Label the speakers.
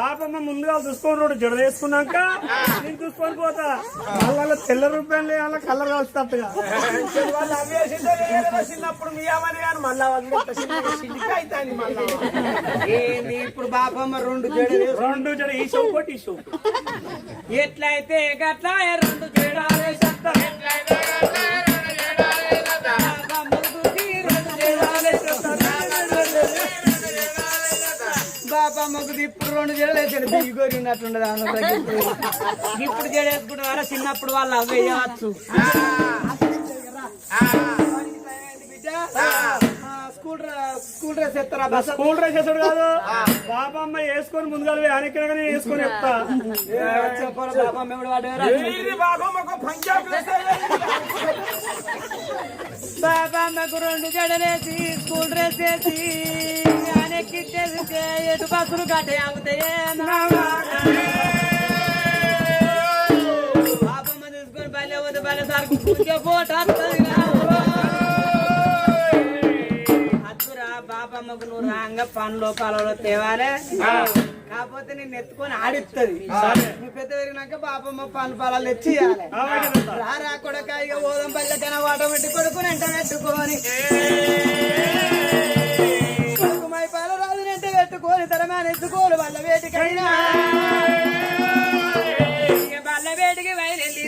Speaker 1: పాపమ్మ ముందుగా చూసుకొని రోడ్డు జడ వేసుకున్నాక నేను చూసుకొని పోతా వాళ్ళ తెల్ల రూపాయలు వాళ్ళ కలర్
Speaker 2: వేయలేదో చిన్నప్పుడు మీ అమ్మని కానీ మళ్ళా ఇప్పుడు బాపమ్మ రెండు వేసుకుంది.
Speaker 1: రెండు జడ ఈ షో కొట్టి ఈ షో
Speaker 2: ఎట్లయితే గట్లా ఏ రెండు జడాలే సత్తా. బాపమ్మకు ఇప్పుడు రెండు జడలు వేసాడు. దిగుగోరి ఉన్నట్టుండదు అన్న ఇప్పుడు జడేసుకుంటే వాళ్ళ చిన్నప్పుడు వాళ్ళు అవి వేయవచ్చు స్కూల్ డ్రెస్ స్కూల్ డ్రెస్ ఎత్తారా బస్
Speaker 1: స్కూల్ డ్రెస్ వేసాడు కాదు. పాపమ్మ వేసుకొని ముందుగా వెనక్కి కానీ వేసుకొని చెప్తా.
Speaker 2: ఎవడు వాడు? బాబామ్మకు రెండు జడలేసి స్కూల్ డ్రెస్ వేసి ఎక్కిచ్చేసి ఎటు బస్సులు కట్టే అమ్ముతాయే బాబమ్మ తీసుకొని బలే వద్దు బలే సార్కు పూజ ఫోటో అద్దురా బాబమ్మకు నువ్వు రాంగ పనులు పొలంలో తేవాలే. కాకపోతే నేను ఎత్తుకొని ఆడిస్తుంది నువ్వు పెద్ద పెరిగినాక బాబమ్మ పనులు పొలాలు తెచ్చి. రా కొడక ఇక ఓదం పల్లెకన వాట పెట్టి కొడుకుని ఎంట పెట్టుకొని. కొడుకు మై పాల రాజు ఎంట పెట్టుకొని తరమాన ఎత్తుకోలు వాళ్ళ వేటికైనా. వాళ్ళ వేటికి వైరెళ్ళి